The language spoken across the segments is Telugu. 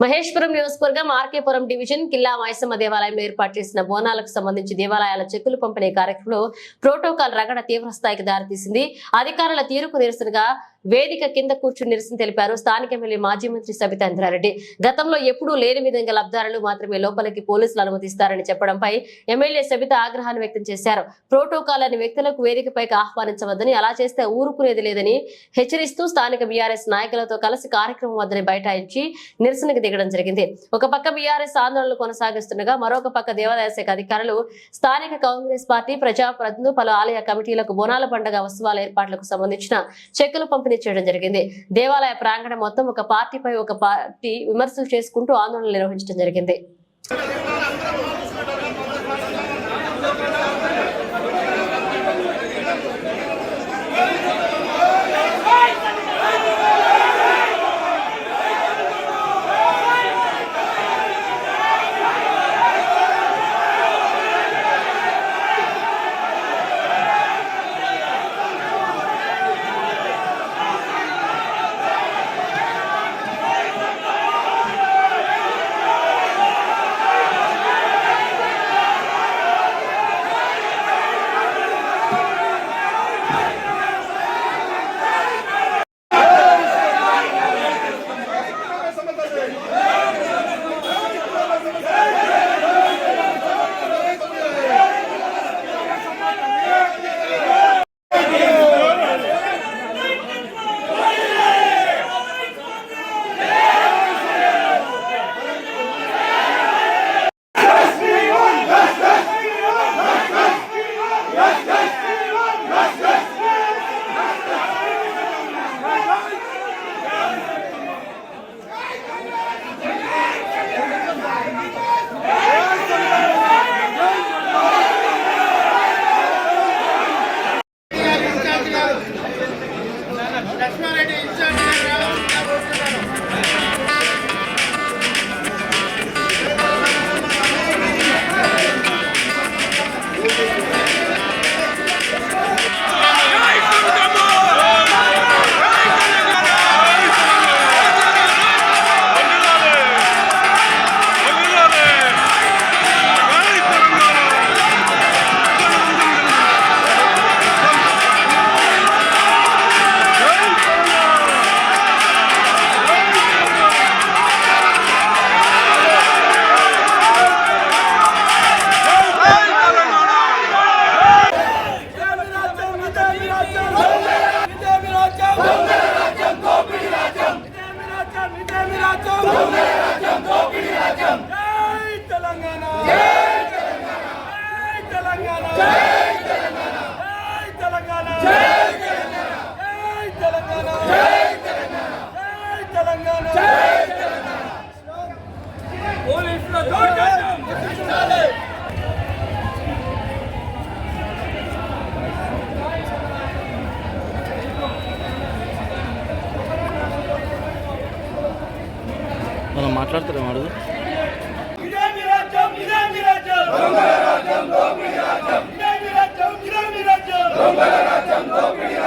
మహేశ్వరం నియోజకవర్గం ఆర్కేపురం డివిజన్ కిల్లా మైసమ్మ దేవాలయంలో ఏర్పాటు చేసిన బోనాలకు సంబంధించి దేవాలయాల చెక్కులు పంపిణీ కార్యక్రమంలో ప్రోటోకాల్ రగడ తీవ్ర స్థాయికి దారితీసింది. అధికారుల తీరుకు నిరసనగా వేదిక కింద కూర్చుని నిరసన తెలిపారు. స్థానిక ఎమ్మెల్యే మాజీ మంత్రి సబితా ఇంద్రారెడ్డి. గతంలో ఎప్పుడూ లేని విధంగా లబ్ధారులు మాత్రమే లోపలికి పోలీసులు అనుమతిస్తారని చెప్పడంపై ఎమ్మెల్యే సబిత ఆగ్రహాన్ని వ్యక్తం చేశారు. ప్రోటోకాల్ అని వ్యక్తులకు వేదికపైకి ఆహ్వానించవద్దని అలా చేస్తే ఊరుకునేది లేదని హెచ్చరిస్తూ స్థానిక బీఆర్ఎస్ నాయకులతో కలిసి కార్యక్రమం వద్దని బైఠాయించి నిరసనకు దిగడం జరిగింది. ఒక పక్క బీఆర్ఎస్ ఆందోళనలు కొనసాగిస్తుండగా మరొక పక్క దేవాదాయ శాఖ అధికారులు స్థానిక కాంగ్రెస్ పార్టీ ప్రజాప్రతినిధులు పలు ఆలయ కమిటీలకు బోనాల పండుగ ఉత్సవాల ఏర్పాట్లకు సంబంధించిన చెక్కులు పంపిణీ చేయడం జరిగింది. దేవాలయ ప్రాంగణం మొత్తం ఒక పార్టీపై ఒక పార్టీ విమర్శలు చేసుకుంటూ ఆందోళనలు నిర్వహించడం జరిగింది. పోలీసుల దౌర్జన్యం మనం మాట్లాడుతున్నాం అడుగు ఇదే మీ రాజ్యం ఇదే మీ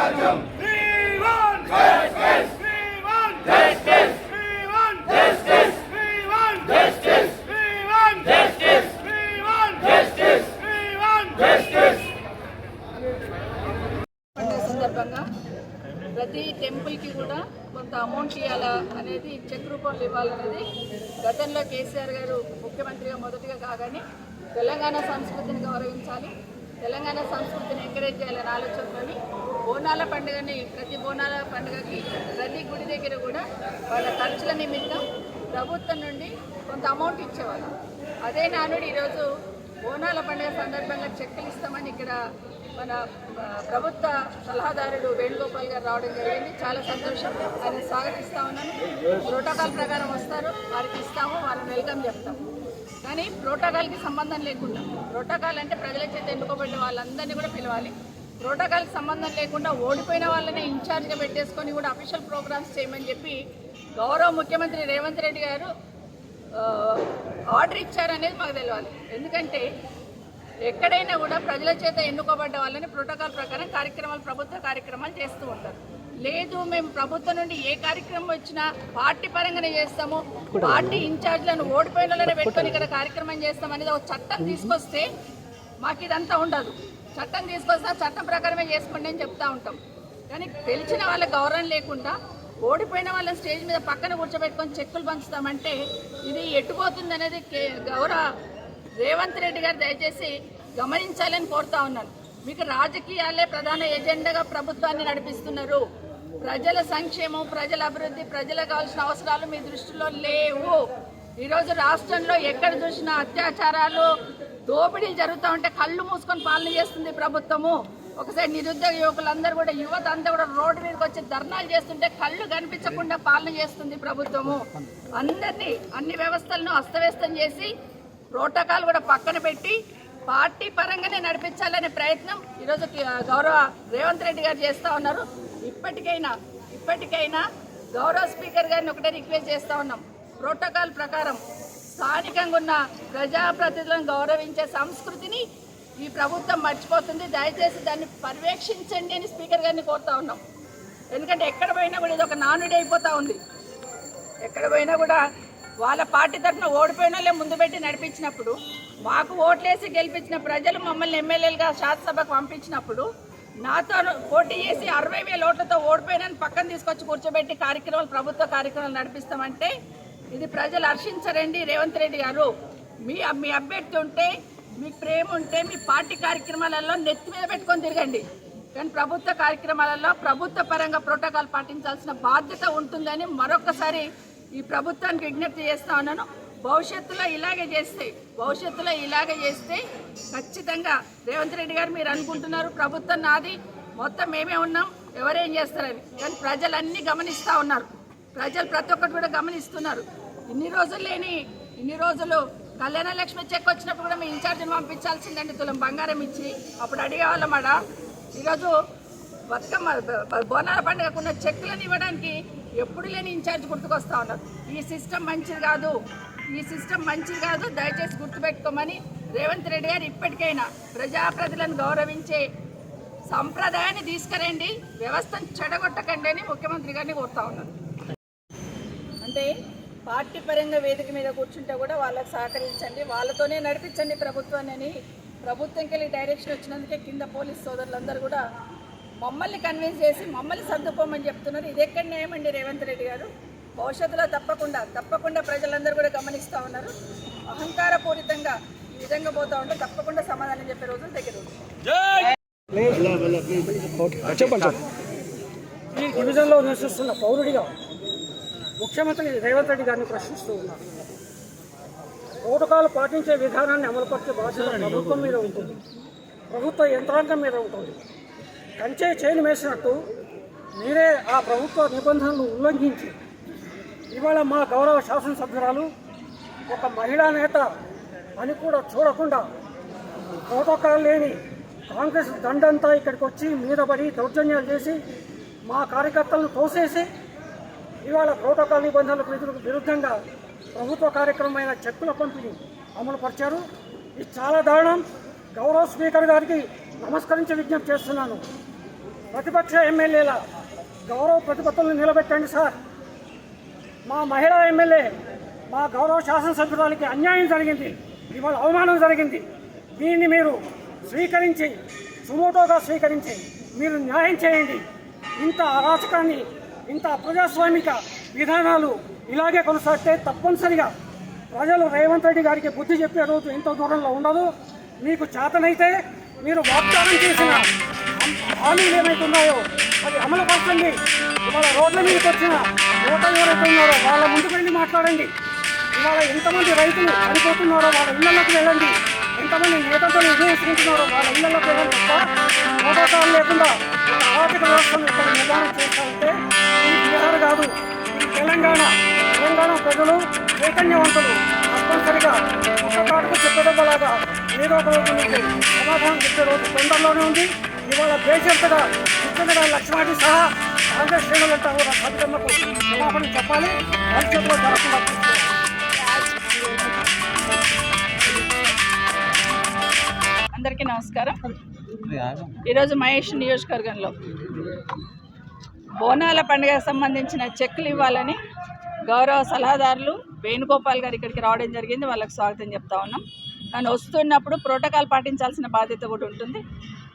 రాజ్యం కేసీఆర్ గారు ముఖ్యమంత్రిగా మొదటిగా కాగానే తెలంగాణ సంస్కృతిని గౌరవించాలి. తెలంగాణ సంస్కృతిని ఎంకరేజ్ చేయాలనే ఆలోచనతోని బోనాల పండుగని ప్రతి బోనాల పండుగకి ప్రతి గుడి దగ్గర కూడా వాళ్ళ ఖర్చుల నిమిత్తం ప్రభుత్వం నుండి కొంత అమౌంట్ ఇచ్చేవాళ్ళు. అదే నానుడు ఈరోజు బోనాల పండుగ సందర్భంగా చెక్కులు ఇస్తామని ఇక్కడ మన ప్రభుత్వ సలహాదారుడు వేణుగోపాల్ గారు రావడం జరిగింది. చాలా సంతోషం. ఆయన స్వాగతిస్తా ఉన్నాను. ప్రోటోకాల్ ప్రకారం వస్తారు. వారికి ఇస్తాము. వాళ్ళని వెల్కమ్ చెప్తాము కానీ ప్రోటోకాల్కి సంబంధం లేకుండా ప్రోటోకాల్ అంటే ప్రజల చేత ఎన్నుకోబడిన వాళ్ళందరినీ కూడా పిలవాలి. ప్రోటోకాల్కి సంబంధం లేకుండా ఓడిపోయిన వాళ్ళనే ఇన్ఛార్జ్గా పెట్టేసుకొని కూడా అఫీషియల్ ప్రోగ్రామ్స్ చేయమని చెప్పి గౌరవ ముఖ్యమంత్రి రేవంత్ రెడ్డి గారు ఆర్డర్ ఇచ్చారనేది మాకు తెలియాలి ఎందుకంటే ఎక్కడైనా కూడా ప్రజల చేత ఎన్నుకోబడ్డ వాళ్ళని ప్రోటోకాల్ ప్రకారం కార్యక్రమాలు ప్రభుత్వ కార్యక్రమాలు చేస్తూ ఉంటారు. లేదు మేము ప్రభుత్వం నుండి ఏ కార్యక్రమం వచ్చినా పార్టీ పరంగానే చేస్తాము. పార్టీ ఇన్ఛార్జ్లను ఓడిపోయిన వాళ్ళనే పెట్టుకొని ఇక్కడ కార్యక్రమం చేస్తాం అనేది ఒక చట్టం తీసుకొస్తే మాకు ఇదంతా ఉండదు. చట్టం తీసుకొస్తే చట్టం ప్రకారమే చేసుకోండి అని చెప్తా ఉంటాం. కానీ తెలిసిన వాళ్ళ గౌరవం లేకుండా ఓడిపోయిన వాళ్ళని స్టేజ్ మీద పక్కన కూర్చోబెట్టుకొని చెక్కులు పంచుతామంటే ఇది ఎట్టుపోతుంది అనేది కే- గౌరవ రేవంత్ రెడ్డి గారు దయచేసి గమనించాలని కోరుతా ఉన్నాను. మీకు రాజకీయాలే ప్రధాన ఎజెండాగా ప్రభుత్వాన్ని నడిపిస్తున్నారు. ప్రజల సంక్షేమం ప్రజల అభివృద్ధి ప్రజలకు కావాల్సిన అవసరాలు మీ దృష్టిలో లేవు. ఈరోజు రాష్ట్రంలో ఎక్కడ చూసినా అత్యాచారాలు దోపిడీ జరుగుతూ ఉంటే కళ్ళు మూసుకొని పాలన చేస్తుంది ప్రభుత్వము. ఒకసారి నిరుద్యోగ యువకులందరూ కూడా యువత అంతా కూడా రోడ్డు మీదకి వచ్చి ధర్నాలు చేస్తుంటే కళ్ళు కనిపించకుండా పాలన చేస్తుంది ప్రభుత్వము. అందరినీ అన్ని వ్యవస్థలను అస్తవ్యస్తం చేసి ప్రోటోకాల్ కూడా పక్కన పెట్టి పార్టీ పరంగానే నడిపించాలనే ప్రయత్నం ఈరోజు గౌరవ రేవంత్ రెడ్డి గారు చేస్తూ ఉన్నారు. ఇప్పటికైనా ఇప్పటికైనా గౌరవ స్పీకర్ గారిని ఒకటే రిక్వెస్ట్ చేస్తూ ఉన్నాం. ప్రోటోకాల్ ప్రకారం స్థానికంగా ఉన్న ప్రజాప్రతినిధులను గౌరవించే సంస్కృతిని ఈ ప్రభుత్వం మర్చిపోతుంది. దయచేసి దాన్ని పర్యవేక్షించండి అని స్పీకర్ గారిని కోరుతా ఉన్నాం. ఎందుకంటే ఎక్కడ పోయినా కూడా ఇది ఒక నానుడి అయిపోతూ ఉంది. ఎక్కడ పోయినా కూడా వాళ్ళ పార్టీ తరఫున ఓడిపోయిన ముందు పెట్టి నడిపించినప్పుడు మాకు ఓట్లేసి గెలిపించిన ప్రజలు మమ్మల్ని ఎమ్మెల్యేలుగా శాసనసభకు పంపించినప్పుడు నాతో పోటీ చేసి అరవై వేల ఓట్లతో ఓడిపోయినని పక్కన తీసుకొచ్చి కూర్చోబెట్టి కార్యక్రమాలు ప్రభుత్వ కార్యక్రమాలు నడిపిస్తామంటే ఇది ప్రజలు హర్షించరండి. రేవంత్ రెడ్డి గారు మీ మీ అభ్యర్థి ఉంటే మీ ప్రేమ ఉంటే మీ పార్టీ కార్యక్రమాలలో నెత్తి మీద పెట్టుకొని తిరగండి. కానీ ప్రభుత్వ కార్యక్రమాలలో ప్రభుత్వ పరంగా ప్రోటోకాల్ పాటించాల్సిన బాధ్యత ఉంటుందని మరొకసారి ఈ ప్రభుత్వానికి విజ్ఞప్తి చేస్తా ఉన్నాను. భవిష్యత్తులో ఇలాగే చేస్తే భవిష్యత్తులో ఇలాగే చేస్తే ఖచ్చితంగా రేవంత్ రెడ్డి గారు మీరు అనుకుంటున్నారు ప్రభుత్వం నాది మొత్తం మేమే ఉన్నాం ఎవరేం చేస్తారని కానీ ప్రజలన్నీ గమనిస్తూ ఉన్నారు. ప్రజలు ప్రతి ఒక్కటి కూడా గమనిస్తున్నారు. ఇన్ని రోజులు లేని ఇన్ని రోజులు కళ్యాణ లక్ష్మి చెక్ వచ్చినప్పుడు కూడా మీ ఇన్ఛార్జిని పంపించాల్సిందండి తులం బంగారం ఇచ్చి. అప్పుడు అడిగేవాళ్ళం ఆడ. ఈరోజు బతుకమ్మ బోనాల పండుగకున్న చెక్కులను ఇవ్వడానికి ఎప్పుడు లేని ఇన్ఛార్జ్ గుర్తుకొస్తా ఉన్నారు. ఈ సిస్టమ్ మంచిది కాదు. ఈ సిస్టమ్ మంచిది కాదు. దయచేసి గుర్తుపెట్టుకోమని రేవంత్ రెడ్డి గారు ఇప్పటికైనా ప్రజాప్రతిలను గౌరవించే సంప్రదాయాన్ని తీసుకురండి. వ్యవస్థను చెడగొట్టకండి అని ముఖ్యమంత్రి గారిని కోరుతా ఉన్నారు. అంటే పార్టీ పరంగా వేదిక మీద కూర్చుంటే కూడా వాళ్ళకి సహకరించండి. వాళ్ళతోనే నడిపించండి ప్రభుత్వాన్ని అని ప్రభుత్వంకి వెళ్ళి డైరెక్షన్ వచ్చినందుకే కింద పోలీస్ సోదరులందరూ కూడా మమ్మల్ని కన్విన్స్ చేసి మమ్మల్ని సర్దుకోమని చెప్తున్నారు. ఇది ఎక్కడ న్యాయమండి రేవంత్ రెడ్డి గారు? భవిష్యత్తులో తప్పకుండా తప్పకుండా ప్రజలందరూ కూడా గమనిస్తూ ఉన్నారు. అహంకారపూరితంగా ఈ విధంగా పోతా ఉంటే తప్పకుండా సమాధానం చెప్పే రోజులు దగ్గర ఉంది ఈ డివిజన్లో నివసిస్తున్న పౌరుడిగా ముఖ్యమంత్రి రేవంత్ రెడ్డి గారిని ప్రశ్నిస్తూ ఉన్నారు. ప్రోటోకాల్ పాటించే విధానాన్ని అమలుపరిచే బాధ్యత ప్రభుత్వం మీద ఉంటుంది. ప్రభుత్వ యంత్రాంగం మీద ఉంటుంది. కంచే చేను వేసినట్టు మీరే ఆ ప్రభుత్వ నిబంధనలు ఉల్లంఘించి ఇవాళ మా గౌరవ శాసనసభ్యురాలు ఒక మహిళా నేత అని కూడా చూడకుండా ప్రోటోకాల్ లేని కాంగ్రెస్ దండంతా ఇక్కడికి వచ్చి మీద పడి దౌర్జన్యాలు చేసి మా కార్యకర్తలను తోసేసి ఇవాళ ప్రోటోకాల్ నిబంధనలకు విరు- విరుద్ధంగా ప్రభుత్వ కార్యక్రమమైన చెక్కుల పంపిణీ అమలు పరిచారు ఇది చాలా దారుణం. గౌరవ స్పీకర్ గారికి నమస్కరించి విజ్ఞప్తి చేస్తున్నాను. ప్రతిపక్ష ఎమ్మెల్యేల గౌరవ ప్రతిపత్తులను నిలబెట్టండి సార్. మా మహిళా ఎమ్మెల్యే మా గౌరవ శాసనసభ్యురాలకి అన్యాయం జరిగింది. ఇవాళ అవమానం జరిగింది. దీన్ని మీరు స్వీకరించి సుమోటోగా స్వీకరించి మీరు న్యాయం చేయండి. ఇంత అరాచకాన్ని ఇంత ప్రజాస్వామిక విధానాలు ఇలాగే కొనసాగితే తప్పనిసరిగా ప్రజలు రేవంత్ రెడ్డి గారికి బుద్ధి చెప్పే రోజు ఇంత దూరంలో ఉండదు. మీకు చేతనైతే మీరు వాగ్దానం చేసిన హామీలు ఏమైతే ఉన్నాయో అది అమలు పరచండి ఇవాళ రోడ్ల మీదకి వచ్చిన యువత ఎవరైతే ఉన్నారో వాళ్ళ ముందుకు వెళ్ళి మాట్లాడండి. ఇవాళ ఎంతమంది రైతులు చనిపోతున్నారో వాళ్ళ ఇళ్ళలోకి వెళ్ళండి. ఎంతమంది నేతలతో నిర్ణయించుకుంటున్నారో వాళ్ళ ఇళ్ళలోకి వెళ్ళండి. తప్ప ప్రోటోకాల్ లేకుండా ఆర్థిక వ్యవస్థను ఇక్కడ నిర్మాణం చేస్తామంటే ఇది బీహార్ కాదు ఇది తెలంగాణ. తెలంగాణ ప్రజలు చైతన్యవంతులు. తప్పనిసరిగా ఒక్క కాటుకు చెప్పదబ్బలాగా ఏదో ఒక రోజు మీకు సమాధానం చెప్పే రోజు తొందరలోనే ఉంది. ఇవాళ దేశంతగా ముఖ్యంగా లక్ష్మాటి సహా కాంగ్రెస్ శ్రేణులంతా కూడా సభ్యులకు క్షమాపణ చెప్పాలి. భవిష్యత్తులో జరగకుండా అందరికీ నమస్కారం. ఈరోజు మహేష్ నియోజకవర్గంలో బోనాల పండుగకు సంబంధించిన చెక్కులు ఇవ్వాలని గౌరవ సలహాదారులు వేణుగోపాల్ గారు ఇక్కడికి రావడం జరిగింది. వాళ్ళకి స్వాగతం చెప్తా ఉన్నాం. కానీ వస్తున్నప్పుడు ప్రోటోకాల్ పాటించాల్సిన బాధ్యత కూడా ఉంటుంది.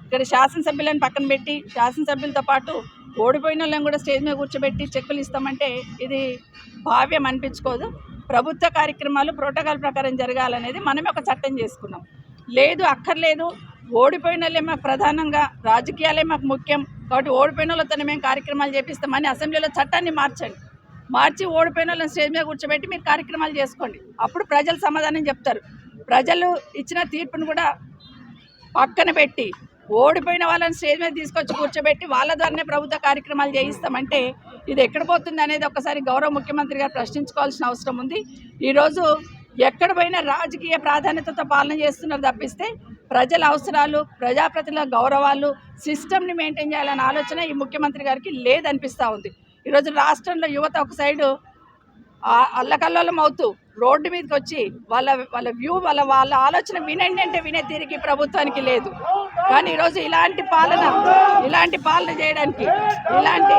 ఇక్కడ శాసనసభ్యులను పక్కన పెట్టి శాసనసభ్యులతో పాటు ఓడిపోయిన వాళ్ళని కూడా స్టేజ్ మీద కూర్చోబెట్టి చెక్కులు ఇస్తామంటే ఇది భావ్యం అనిపించుకోదు. ప్రభుత్వ కార్యక్రమాలు ప్రోటోకాల్ ప్రకారం జరగాలనేది మనమే ఒక చట్టం చేసుకున్నాం. లేదు అక్కర్లేదు. ఓడిపోయిన వాళ్ళే మాకు ప్రధానంగా రాజకీయాలే మాకు ముఖ్యం. కాబట్టి ఓడిపోయిన వాళ్ళతో మేము కార్యక్రమాలు చేపిస్తామని అసెంబ్లీలో చట్టాన్ని మార్చండి. మార్చి ఓడిపోయిన వాళ్ళని స్టేజ్ మీద కూర్చోబెట్టి మీరు కార్యక్రమాలు చేసుకోండి. అప్పుడు ప్రజలు సమాధానం చెప్తారు. ప్రజలు ఇచ్చిన తీర్పును కూడా పక్కన పెట్టి ఓడిపోయిన వాళ్ళని స్టేజ్ మీద తీసుకొచ్చి కూర్చోబెట్టి వాళ్ళ ద్వారానే ప్రభుత్వ కార్యక్రమాలు చేయిస్తామంటే ఇది ఎక్కడ పోతుంది అనేది ఒకసారి గౌరవ ముఖ్యమంత్రి గారు ప్రశ్నించుకోవాల్సిన అవసరం ఉంది. ఈరోజు ఎక్కడ పోయినా రాజకీయ ప్రాధాన్యతతో పాలన చేస్తున్నారు తప్పిస్తే ప్రజల అవసరాలు ప్రజాప్రతినిధుల గౌరవాలు సిస్టమ్ని మెయింటైన్ చేయాలనే ఆలోచన ఈ ముఖ్యమంత్రి గారికి లేదనిపిస్తూ ఉంది. ఈరోజు రాష్ట్రంలో యువత ఒక సైడు అల్లకల్లోలం అవుతూ రోడ్డు మీదకి వచ్చి వాళ్ళ వాళ్ళ వ్యూ వాళ్ళ వాళ్ళ ఆలోచన వినండి అంటే వినే తీరికి ప్రభుత్వానికి లేదు. కానీ ఈరోజు ఇలాంటి పాలన ఇలాంటి పాలన చేయడానికి ఇలాంటి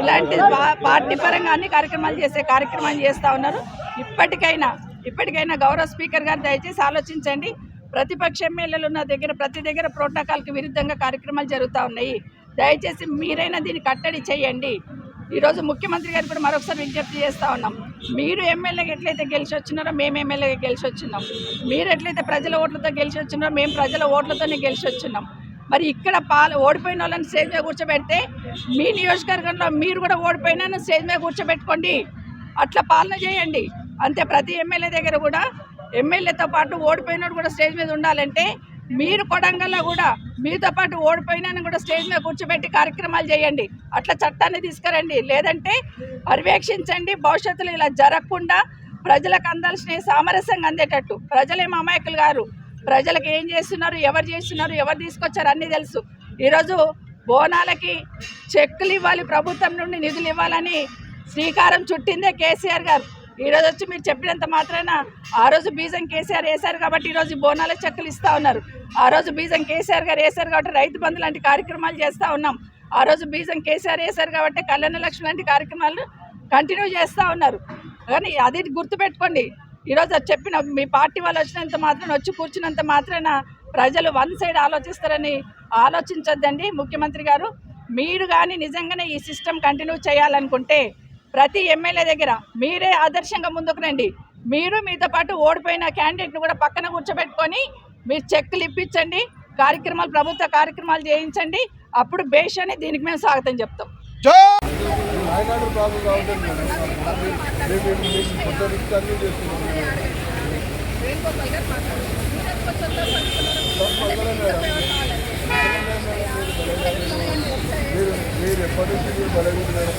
ఇలాంటి పా- పార్టీ పరంగా అన్ని కార్యక్రమాలు చేసే కార్యక్రమాలు చేస్తూ ఉన్నారు. ఇప్పటికైనా ఇప్పటికైనా గౌరవ స్పీకర్ గారు దయచేసి ఆలోచించండి. ప్రతిపక్ష ఎమ్మెల్యేలు ఉన్న దగ్గర ప్రతి దగ్గర ప్రోటోకాల్కి విరుద్ధంగా కార్యక్రమాలు జరుగుతూ ఉన్నాయి. దయచేసి మీరైనా దీన్ని కట్టడి చేయండి. ఈరోజు ముఖ్యమంత్రి గారు కూడా మరొకసారి విజ్ఞప్తి చేస్తూ ఉన్నాం. మీరు ఎమ్మెల్యేగా ఎట్లయితే గెలిచి వచ్చినారో మేము ఎమ్మెల్యేగా గెలిచి వచ్చినాం మీరు ఎట్లయితే ప్రజల ఓట్లతో గెలిచి వచ్చినారో మేము ప్రజల ఓట్లతోనే గెలిచి వచ్చినాం మరి ఇక్కడ పాల ఓడిపోయిన వాళ్ళని స్టేజ్ మీద కూర్చోబెడితే మీ నియోజకవర్గంలో మీరు కూడా ఓడిపోయినా స్టేజ్ మీద కూర్చోబెట్టుకోండి. అట్లా పాలన చేయండి. అంతే ప్రతి ఎమ్మెల్యే దగ్గర కూడా ఎమ్మెల్యేతో పాటు ఓడిపోయినోడు కూడా స్టేజ్ మీద ఉండాలంటే మీరు కొడంగల్లో కూడా మీతో పాటు ఓడిపోయినా కూడా స్టేజ్ మీద కూర్చోబెట్టి కార్యక్రమాలు చేయండి. అట్లా చట్టాన్ని తీసుకురండి. లేదంటే పర్యవేక్షించండి. భవిష్యత్తులో ఇలా జరగకుండా ప్రజలకు అందాల్సిన సామరస్యంగా అందేటట్టు. ప్రజలేం అమాయకులు గారు ప్రజలకు ఏం చేస్తున్నారు ఎవరు చేస్తున్నారు ఎవరు తీసుకొచ్చారు అన్నీ తెలుసు. ఈరోజు బోనాలకి చెక్కులు ఇవ్వాలి ప్రభుత్వం నుండి నిధులు ఇవ్వాలని శ్రీకారం చుట్టిందే కేసీఆర్ గారు. ఈరోజు వచ్చి మీరు చెప్పినంత మాత్రాన ఆ రోజు బీజం కేసీఆర్ వేశారు కాబట్టి ఈరోజు బోనాల చెక్కులు ఇస్తూ ఉన్నారు. ఆ రోజు బీజం కేసీఆర్ గారు వేశారు కాబట్టి రైతు బంధు లాంటి కార్యక్రమాలు చేస్తూ ఉన్నాం. ఆ రోజు బీజం కేసీఆర్ వేశారు కాబట్టి కళ్యాణ లక్ష్మి లాంటి కార్యక్రమాలు కంటిన్యూ చేస్తూ ఉన్నారు. కానీ అది గుర్తుపెట్టుకోండి. ఈరోజు అది చెప్పిన మీ పార్టీ వాళ్ళు వచ్చినంత మాత్రం వచ్చి కూర్చున్నంత మాత్రాన ప్రజలు వన్ సైడ్ ఆలోచిస్తారని ఆలోచించొద్దండి ముఖ్యమంత్రి గారు. మీరు కానీ నిజంగానే ఈ సిస్టమ్ కంటిన్యూ చేయాలనుకుంటే ప్రతి ఎమ్మెల్యే దగ్గర మీరే ఆదర్శంగా ముందుకు రండి. మీరు మీతో పాటు ఓడిపోయిన క్యాండిడేట్ని కూడా పక్కన కూర్చోబెట్టుకొని మీరు చెక్కులు ఇప్పించండి కార్యక్రమాలు ప్రభుత్వ కార్యక్రమాలు చేయించండి. అప్పుడు బేష్ అని దీనికి మేము స్వాగతం చెప్తాం. మీరు మీరు ఎప్పటి నుంచి మీరు బలగుంది మేడం